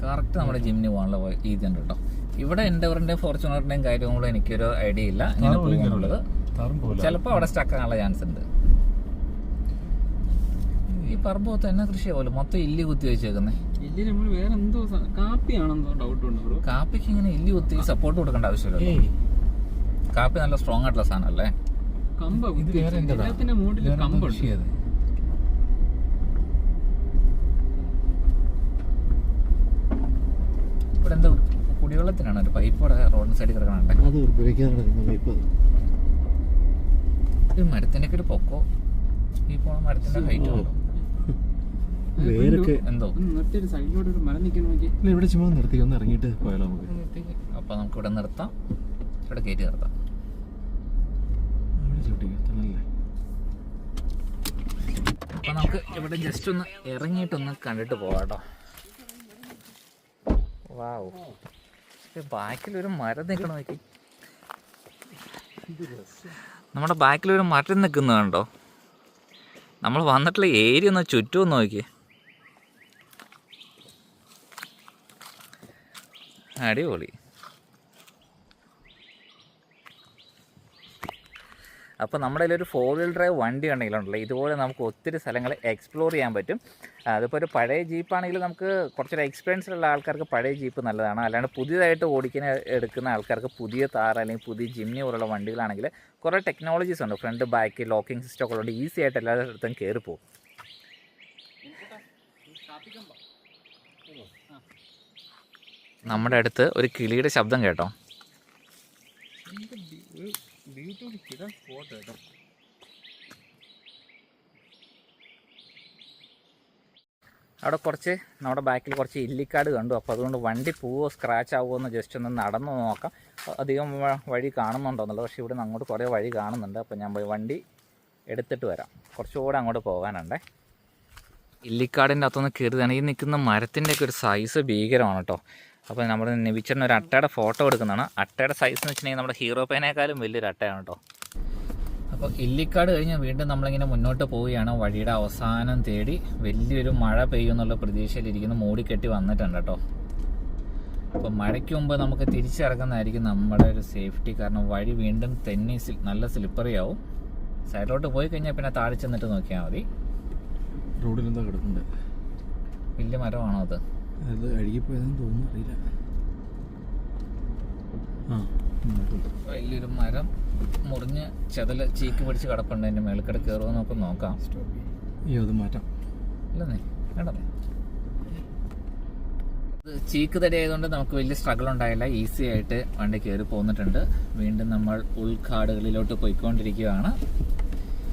കറക്റ്റ് നമ്മുടെ ജിമ്മിന് പോകാനുള്ള ഉണ്ട് കേട്ടോ. ഇവിടെ എൻഡവറിന്റെ ഫോർച്യൂണറിന്റെയും കാര്യങ്ങളും എനിക്കൊരു ഐഡിയ ഇല്ല. ഇങ്ങനെ പോകുന്നുള്ളത് ചിലപ്പോൾ അവിടെ സ്റ്റക്ക് ആകാനുള്ള ചാൻസ് ഉണ്ട്. ഈ പറമ്പ് തന്നെ കൃഷി പോലും? മൊത്തം ഇല്ലി കുത്തി വെച്ചേക്കുന്നേ. ഇല്ല നമ്മൾ വേറെ എന്തോ കാപ്പിയാണെന്നോ ഡൗട്ട് ഉണ്ട് ബ്രോ കാപ്പിക്ക് ഇങ്ങനെ എല്ലി ഒത്തിരി സപ്പോർട്ട് കൊടുക്കേണ്ട ആവശ്യമില്ല കാപ്പി നല്ല സ്ട്രോങ് ആയിട്ടുള്ള സാധനമല്ലേ കമ്പ ഇത് വേറെ? എല്ലാത്തിന്റെ എന്തോ കമ്പുണ്ട്. ഇവിടെ എന്തോ കുടിവെള്ളത്തിനാണ് ഒരു പൈപ്പ് ഇവിടെ റോഡിന് സൈഡിൽ കിടക്കണേ അത് ഉപയോഗിക്കാൻ നടക്കുന്ന പൈപ്പ് ഒരു മരത്തിന്റെ ഒക്കെ ഒരു പൊക്കോ? ഈ പോണ മരത്തിന്റെ ഹൈറ്റ് ഉണ്ടോ? വേരൊക്കെ എന്തോ? ഒരു മരം ഇവിടെ ചുമ്മാ നിർത്തി ഒന്ന് ഇറങ്ങിയിട്ട് പോയാലോ നമുക്ക്. അപ്പൊ നമുക്ക് ഇവിടെ നിർത്താം. ഇവിടെ കയറ്റി നിർത്താം അപ്പൊ നമുക്ക് ഇവിടെ ജസ്റ്റ് ഒന്ന് ഇറങ്ങിയിട്ടൊന്ന് കണ്ടിട്ട് പോവാട്ടോ. വാവ്. ബാക്കിൽ ഒരു മരം നിൽക്കണം നോക്കി? നമ്മുടെ ബാക്കിൽ ഒരു മരം നിൽക്കുന്ന കണ്ടോ? നമ്മൾ വന്നിട്ടുള്ള ഏരിയ ഒന്ന് ചുറ്റും ഒന്ന് അടിപൊളി. അപ്പോൾ നമ്മുടെ ഒരു ഫോർ വീൽ ഡ്രൈവ് വണ്ടി ഉണ്ടെങ്കിലുണ്ടല്ലോ ഇതുപോലെ നമുക്ക് ഒത്തിരി സ്ഥലങ്ങൾ എക്സ്പ്ലോർ ചെയ്യാൻ പറ്റും. അതിപ്പോൾ ഒരു പഴയ ജീപ്പാണെങ്കിൽ നമുക്ക് കുറച്ചൊരു എക്സ്പീരിയൻസ് ഉള്ള ആൾക്കാർക്ക് പഴയ ജീപ്പ് നല്ലതാണ്. അല്ലാണ്ട് പുതിയതായിട്ട് ഓടിക്കുന്ന എടുക്കുന്ന ആൾക്കാർക്ക് പുതിയ താർ അല്ലെങ്കിൽ പുതിയ ജിമ്മി പോലുള്ള വണ്ടികളാണെങ്കിൽ കുറേ ടെക്നോളജീസ് ഉണ്ട്. ഫ്രണ്ട് ബാക്ക് ലോക്കിംഗ് സിസ്റ്റം ഒക്കെ ഉള്ളത് ഈസി ആയിട്ട് എല്ലായിടത്തും കയറി പോകും. നമ്മുടെ അടുത്ത് ഒരു കിളിയുടെ ശബ്ദം കേട്ടോ. അവിടെ കുറച്ച് നമ്മുടെ ബാക്കിൽ കുറച്ച് ഇല്ലിക്കാട് കണ്ടു. അപ്പോൾ അതുകൊണ്ട് വണ്ടി പോവോ സ്ക്രാച്ച് ആവുമോ എന്ന് ജസ്റ്റ് ഒന്ന് നടന്നു നോക്കാം. അധികം വഴി വഴി കാണുന്നുണ്ടോന്നുള്ളത്. പക്ഷേ ഇവിടെ നിന്ന് അങ്ങോട്ട് കുറേ വഴി കാണുന്നുണ്ട്. അപ്പോൾ ഞാൻ പോയി വണ്ടി എടുത്തിട്ട് വരാം. കുറച്ചുകൂടെ അങ്ങോട്ട് പോകാനുണ്ടേ. ഇല്ലിക്കാടിന്റെ അകത്തുനിന്ന് കയറിയതാണ് ഈ നിൽക്കുന്ന മരത്തിന്റെയൊക്കെ ഒരു സൈസ് ഭീകരമാണ് കേട്ടോ. അപ്പോൾ നമ്മുടെ നിബിച്ചറിന് ഒരു അട്ടയുടെ ഫോട്ടോ എടുക്കുന്നതാണ്. അട്ടയുടെ സൈസ് എന്ന് വെച്ചിട്ടുണ്ടെങ്കിൽ നമ്മുടെ ഹീറോ പേനേക്കാളും വലിയൊരു അട്ടയാണ് കേട്ടോ. അപ്പോൾ ഇല്ലിക്കാട് കഴിഞ്ഞ് വീണ്ടും നമ്മളിങ്ങനെ മുന്നോട്ട് പോവുകയാണ്. വഴിയുടെ അവസാനം തേടി വലിയൊരു മഴ പെയ്യുമെന്നുള്ള പ്രതീക്ഷയിലിരിക്കുന്നു മൂടിക്കെട്ടി വന്നിട്ടുണ്ട് കേട്ടോ. അപ്പോൾ മഴയ്ക്ക് മുമ്പ് നമുക്ക് തിരിച്ചിറങ്ങുന്നതായിരിക്കും നമ്മുടെ ഒരു സേഫ്റ്റി കാരണം വഴി വീണ്ടും തെന്നി നല്ല സ്ലിപ്പറി ആവും സൈഡിലോട്ട് പോയി കഴിഞ്ഞാൽ പിന്നെ താഴെ ചെന്നിട്ട് നോക്കിയാൽ മതി. റോഡിലെന്താ കിടക്കുന്നുണ്ട് വലിയ മരമാണോ അത്? അത് അഴുകിപ്പോയതെന്ന് തോന്നുന്നു അറിയില്ല. ആ. വലിയൊരു മരം മുറിഞ്ഞ് ചെതൽ ചീക്ക് പിടിച്ച് കിടപ്പുണ്ട്. അതിന്റെ മേൽക്കട കയറുമോ നമുക്ക് നോക്കാം. അയ്യോ അത് മാറ്റാം. ഇല്ലെന്നേ വേണ്ടേ ഇത് ചീക്ക് തടി ആയതുകൊണ്ട് നമുക്ക് വലിയ സ്ട്രഗിൾ ഉണ്ടായില്ല. ഈസി ആയിട്ട് വണ്ടി കയറി പോന്നിട്ടുണ്ട്. വീണ്ടും നമ്മൾ ഉൾക്കാടുകളിലോട്ട് പോയിക്കൊണ്ടിരിക്കുകയാണ്.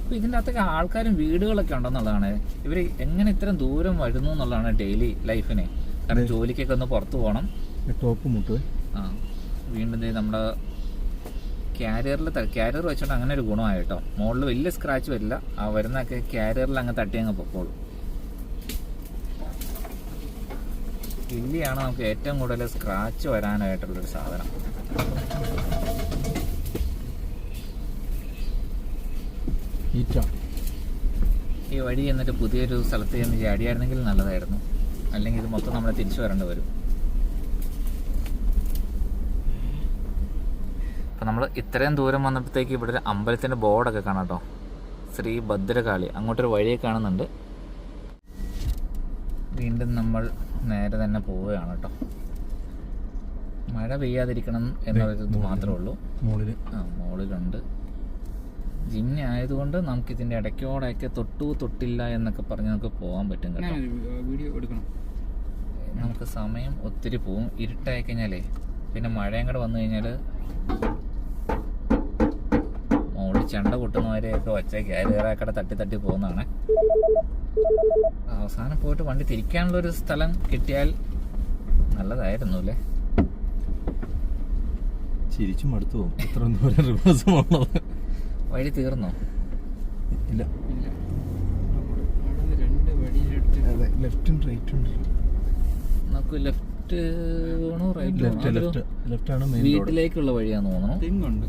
അപ്പൊ ഇതിന്റെ അകത്തൊക്കെ ആൾക്കാരും വീടുകളൊക്കെ ഉണ്ടെന്നുള്ളതാണ്. ഇവർ എങ്ങനെ ഇത്രയും ദൂരം വരുന്നു എന്നുള്ളതാണ് ഡെയിലി ലൈഫിനെ കാരണം ജോലിക്കൊക്കെ ഒന്ന് പുറത്തു പോകണം ടോപ്പ് മുട്ട്. ആ വീണ്ടും നമ്മുടെ ക്യാരിയറിൽ ക്യാരിയർ വെച്ചോണ്ട് അങ്ങനെ ഒരു ഗുണമായി കേട്ടോ. മുകളിൽ വലിയ സ്ക്രാച്ച് വരില്ല. ആ വരുന്നൊക്കെ ക്യാരിയറിൽ അങ്ങ് തട്ടി അങ്ങ് പൊക്കോളൂ. ഇല്ലിയാണ് നമുക്ക് ഏറ്റവും കൂടുതൽ സ്ക്രാച്ച് വരാനായിട്ടുള്ളൊരു സാധനം. ഈ വഴി എന്നിട്ട് പുതിയൊരു സ്ഥലത്ത് ചെന്ന് ചാടിയായിരുന്നെങ്കിൽ നല്ലതായിരുന്നു. അല്ലെങ്കിൽ ഇത് മൊത്തം നമ്മളെ തിരിച്ചു വരേണ്ടി വരും. അപ്പം നമ്മൾ ഇത്രയും ദൂരം വന്നപ്പോഴത്തേക്ക് ഇവിടെ ഒരു അമ്പലത്തിന്റെ ബോർഡൊക്കെ കാണാം കേട്ടോ. ശ്രീ ഭദ്രകാളി അങ്ങോട്ടൊരു വഴിയെ കാണുന്നുണ്ട്. വീണ്ടും നമ്മൾ നേരെ തന്നെ പോവുകയാണ് കേട്ടോ. മഴ പെയ്യാതിരിക്കണം എന്നൊരു ഇത് മാത്രമേ ഉള്ളൂ. മുകളിൽ ആ മുകളിലുണ്ട് ജിമ്മി ആയതുകൊണ്ട് നമുക്ക് ഇതിന്റെ ഇടയ്ക്കോടെയൊക്കെ തൊട്ടു തൊട്ടില്ല എന്നൊക്കെ പറഞ്ഞ് നമുക്ക് പോകാൻ പറ്റും കേട്ടോ. വീഡിയോ എടുക്കണം. നമുക്ക് സമയം ഒത്തിരി പോവും. ഇരുട്ടായി കഴിഞ്ഞാലേ പിന്നെ മഴയും കൂടെ വന്നു കഴിഞ്ഞാൽ മുകളിൽ ചെണ്ട കൊട്ടുന്നവരെയൊക്കെ വച്ച ക്യാരിയറൊക്കെ തട്ടി തട്ടി പോകുന്നതാണ്. അവസാനം പോയിട്ട് വണ്ടി തിരിക്കാനുള്ള ഒരു സ്ഥലം കിട്ടിയാൽ നല്ലതായിരുന്നു അല്ലേ? ചിരിച്ചും മടുത്തു പോകും. ഇത്ര ദൂരം റിവേഴ്സ് പോകണത് വഴി തീർന്നോ? ഇല്ല. അതെ ലെഫ്റ്റും റൈറ്റും നമുക്ക് ലെഫ്റ്റ് ലെഫ്റ്റ് ലെഫ്റ്റ് ലെഫ്റ്റ് ആണ് മെയിൻ റോഡ് വീട്ടിലേക്കുള്ള വഴിയാന്ന് തോന്നുന്നു തെങ്ങുണ്ട്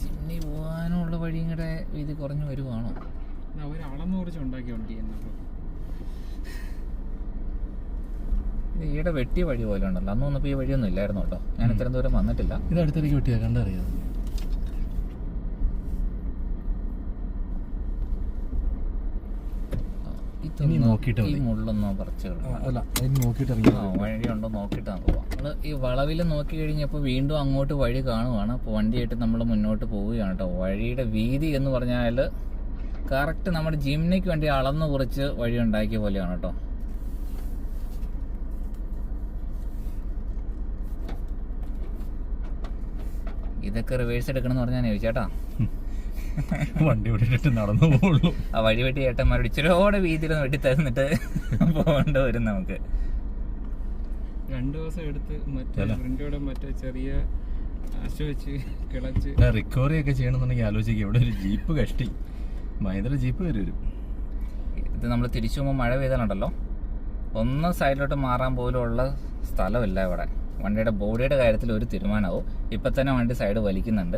ജിമ്മി പോകാനുള്ള വഴിയും കൂടെ വീതി കുറഞ്ഞു വരുവാണോ അവർ അളന്ന് കുറിച്ച് ഉണ്ടാക്കിയ വണ്ടി എന്നപ്പോൾ ഇത് ഈയിടെ വെട്ടിയ വഴി പോലെ ഉണ്ടല്ലോ. അന്ന് വന്നപ്പോൾ ഈ വഴിയൊന്നും ഇല്ലായിരുന്നു കേട്ടോ. ഞാൻ ഇത്രയും ദൂരം വന്നിട്ടില്ല. ഇത് അടുത്തിടയ്ക്ക് വെട്ടിയാ കണ്ടറിയാം? വഴിയുണ്ടോ നോക്കിയിട്ട് നമുക്ക് പോവാം. നമ്മൾ ഈ വളവിൽ നോക്കി കഴിഞ്ഞപ്പോൾ വീണ്ടും അങ്ങോട്ട് വഴി കാണുവാണ്. അപ്പോൾ വണ്ടിയായിട്ട് നമ്മൾ മുന്നോട്ട് പോവുകയാണ് കേട്ടോ. വഴിയുടെ വീതി എന്ന് പറഞ്ഞാൽ കറക്റ്റ് നമ്മുടെ ജിംനയ്ക്ക് വേണ്ടി അളന്ന് കുറച്ച് വഴി ഉണ്ടാക്കിയ പോലെയാണ് കേട്ടോ. ഇതൊക്കെ റിവേഴ്സ് എടുക്കണമെന്ന് പറഞ്ഞാൽ ചോദിച്ചേട്ടാ വണ്ടി വിട്ടിട്ട് നടന്നു പോകുള്ളൂ. ആ വഴി വെട്ടി ഏട്ടന്മാരോട് ഇച്ചിരിയോടെ വീതിയിൽ വെട്ടി തന്നിട്ട് പോകേണ്ട വരും നമുക്ക്. രണ്ടു ദിവസം എടുത്ത് മറ്റേ. മറ്റേ ചെറിയ റിക്കവറി ഒക്കെ ചെയ്യണമെന്നുണ്ടെങ്കിൽ ആലോചിക്കുക ഇവിടെ ഒരു ജീപ്പ് കഷ്ടി. മഹേന്ദ്ര ജീപ്പ് കയറി വരും. ഇത് നമ്മൾ തിരിച്ചു പോകുമ്പോൾ മഴ പെയ്താലുണ്ടല്ലോ. ഒന്ന് സൈഡിലോട്ട് മാറാൻ പോലും ഉള്ള സ്ഥലമില്ല ഇവിടെ. വണ്ടിയുടെ ബോഡിയുടെ കാര്യത്തിൽ ഒരു തീരുമാനമാവും. ഇപ്പം തന്നെ വണ്ടി സൈഡ് വലിക്കുന്നുണ്ട്.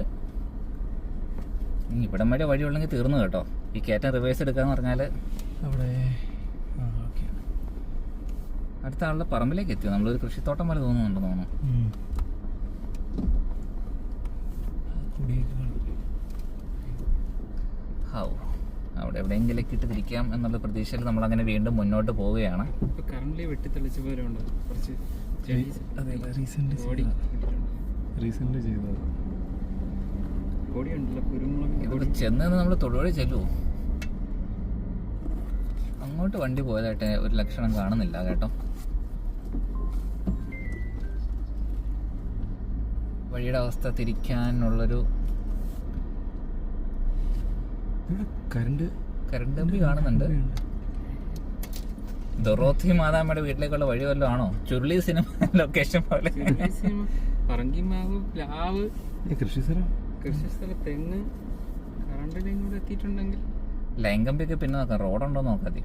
ഇനി ഇവിടം വഴി ഉള്ളെങ്കിൽ തീർന്നു കേട്ടോ. ഈ കയറ്റം റിവേഴ്സ് എടുക്കാന്ന് പറഞ്ഞാൽ അവിടെ അടുത്ത ആളുടെ പറമ്പിലേക്ക് എത്തിയോ? നമ്മളൊരു കൃഷിത്തോട്ടം പോലെ തോന്നുന്നുണ്ട് തോന്നുന്നു. ഹൗ. അവിടെ എവിടെയെങ്കിലൊക്കെ ഇട്ട് തിരിക്കാം എന്നുള്ള പ്രതീക്ഷയിൽ നമ്മൾ അങ്ങനെ വീണ്ടും മുന്നോട്ട് പോവുകയാണ്. വെട്ടിത്തെളിച്ച പോലെ ഉണ്ട് കുറച്ച് ചെടീസ് നമ്മൾ റീസെന്റ് ചെയ്തത്. നമ്മൾ തൊടുവഴി ചെല്ലുമോ അങ്ങോട്ട് വണ്ടി പോയതായിട്ട് ഒരു ലക്ഷണം കാണുന്നില്ല കേട്ടോ. വഴിയുടെ അവസ്ഥ തിരിക്കാനുള്ളൊരു കരണ്ട് കരണ്ട് കമ്പി കാണുന്നുണ്ട്. ദൊറോത്തി മാതാമ്മയുടെ വീട്ടിലേക്കുള്ള വഴി വല്ലതും ആണോ? ചുരുളി സിനിമ ലൊക്കേഷൻ പോലെ. പറങ്കിമാവ് പ്ലാവ്. കൃഷി സ്ഥലം? കൃഷിസ്ഥല തെങ്ങ്. കറണ്ട് ലൈൻ കൂടെ എത്തിയിട്ടുണ്ടെങ്കിൽ. ലൈൻ പിന്നെ നോക്കാം. റോഡുണ്ടോ നോക്കാതി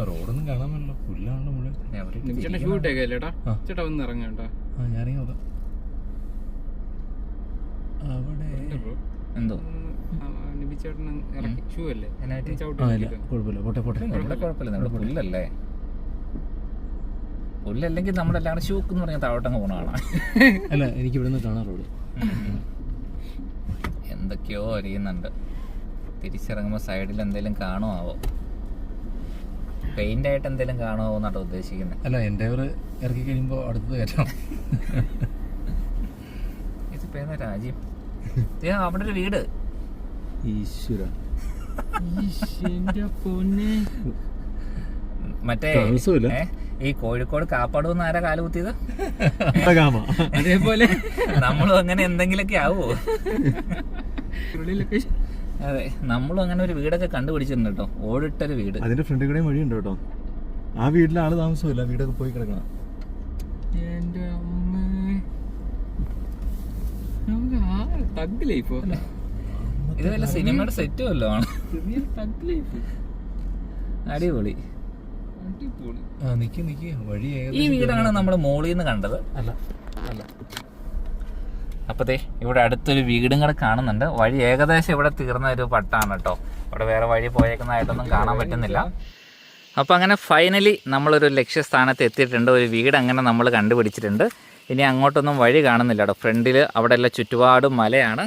റോഡൊന്നും കാണാൻ പറ്റില്ല പുല്ലാണല്ലോ മുഴുവൻ. ചേട്ടാ ഷൂ ഇട്ടേക്കല്ലേട്ടാ ആ. ചേട്ടാ ഒന്ന് ഇറങ്ങാട്ടാ ആ ഞാനിങ്ങ് അവിടെ എന്തോ? ഇറക്കി. ഷൂ അല്ലേ. കുഴപ്പമില്ല പോട്ടെ പോട്ടെ ഇവിടെ കുഴപ്പമില്ല. ഇവിടെ പുല്ലല്ലേ? പുല്ലല്ലെങ്കിൽ നമ്മളെല്ലാം കൂടെ ഷൂക്ക് എന്ന് പറഞ്ഞാൽ താഴോട്ടങ്ങ് കാണാം അല്ല എനിക്ക് ഇവിടെ നിന്ന് കാണാം എന്തൊക്കെയോ അറിയുന്നുണ്ട് തിരിച്ചിറങ്ങുമ്പോൾ സൈഡിൽ എന്തെങ്കിലും കാണുമാവോ പെയിന്റ് ആയിട്ട് എന്തെങ്കിലും കാണുമോ എന്നാട്ടോ ഉദ്ദേശിക്കുന്നത് അല്ല എന്റെ ഇറക്കി കഴിയുമ്പോൾ അടുത്തത് കയറ്റണം. ഇത് രാജ്യം? അവിടെ ഒരു വീട്. ഈശ്വര. മറ്റേ. ഈ കോഴിക്കോട് കാപ്പാട് വന്ന് ആരാ കാല കുത്തിയത്? അതേപോലെ നമ്മളും അങ്ങനെ എന്തെങ്കിലുമൊക്കെ ആവോ? അതെ നമ്മളും അങ്ങനെ ഒരു വീടൊക്കെ കണ്ടുപിടിച്ചിട്ടുണ്ട് കേട്ടോ. ഓടിട്ടൊരു വീട്. അതിന്റെ ഫ്രണ്ട് കൂടെ ഉണ്ട് കേട്ടോ. ആ വീട്ടിൽ ആൾ താമസമില്ല. വീടൊക്കെ പോയി കിടക്കണം. എന്റെ അമ്മേ. നമുക്ക് ആ തഗ് ലൈഫോ ഇത് വല്ല സിനിമയുടെ സെറ്റ് വല്ലതാണ് ആണ്? അടിപൊളി. ഈ വീടാണ് നമ്മൾ മോളിൽ നിന്ന് കണ്ടത്? അല്ല അല്ല. അപ്പത്തേ ഇവിടെ അടുത്തൊരു വീടും കൂടെ കാണുന്നുണ്ട്. വഴി ഏകദേശം ഇവിടെ തീർന്ന ഒരു പട്ടാണ് കേട്ടോ. ഇവിടെ വേറെ വഴി പോയേക്കുന്നതായിട്ടൊന്നും കാണാൻ പറ്റുന്നില്ല. അപ്പോൾ അങ്ങനെ ഫൈനലി നമ്മളൊരു ലക്ഷ്യസ്ഥാനത്ത് എത്തിയിട്ടുണ്ട്. ഒരു വീട് അങ്ങനെ നമ്മൾ കണ്ടുപിടിച്ചിട്ടുണ്ട്. ഇനി അങ്ങോട്ടൊന്നും വഴി കാണുന്നില്ല കേട്ടോ. ഫ്രണ്ടിൽ അവിടെ എല്ലാം ചുറ്റുപാടും മലയാണ്.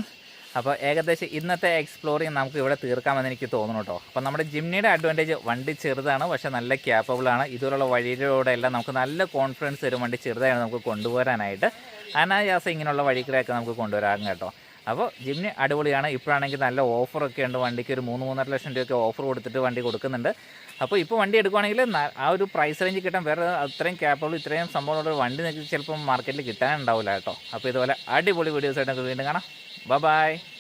അപ്പോൾ ഏകദേശം ഇന്നത്തെ എക്സ്പ്ലോറിങ് നമുക്ക് ഇവിടെ തീർക്കാമെന്ന് എനിക്ക് തോന്നുന്നു കേട്ടോ. അപ്പോൾ നമ്മുടെ ജിംനിയുടെ അഡ്വാന്റേജ് വണ്ടി ചെറുതാണ് പക്ഷേ നല്ല ക്യാപ്പബിൾ ആണ്. ഇതുപോലുള്ള വഴിയിലൂടെ എല്ലാം നമുക്ക് നല്ല കോൺഫിഡൻസ് തരും വണ്ടി ചെറുതായാണ് നമുക്ക് കൊണ്ടുപോരാനായിട്ട്. അനായാസം ഇങ്ങനെയുള്ള വഴിക്കിലൊക്കെ നമുക്ക് കൊണ്ടുവരാം കേട്ടോ. അപ്പോൾ ജിംനി അടിപൊളിയാണ്. ഇപ്പോഴാണെങ്കിൽ നല്ല ഓഫറൊക്കെ ഉണ്ട് വണ്ടിക്ക്. ഒരു മൂന്ന് മൂന്നര ലക്ഷം രൂപയൊക്കെ ഓഫർ കൊടുത്തിട്ട് വണ്ടി കൊടുക്കുന്നുണ്ട്. അപ്പോൾ ഇപ്പോൾ വണ്ടി എടുക്കുവാണെങ്കിൽ ആ ഒരു പ്രൈസ് റേഞ്ച് കിട്ടാൻ വേറെ അത്രയും ക്യാപ്പബിൾ ഇത്രയും സംഭവമുള്ള ഒരു വണ്ടി നിങ്ങൾക്ക് ചിലപ്പോൾ മാർക്കറ്റിൽ കിട്ടാനുണ്ടാവില്ല കേട്ടോ. അപ്പോൾ ഇതുപോലെ അടിപൊളി വീഡിയോസ് ആയിട്ട് നമുക്ക് വീണ്ടും കാണാം. 拜拜。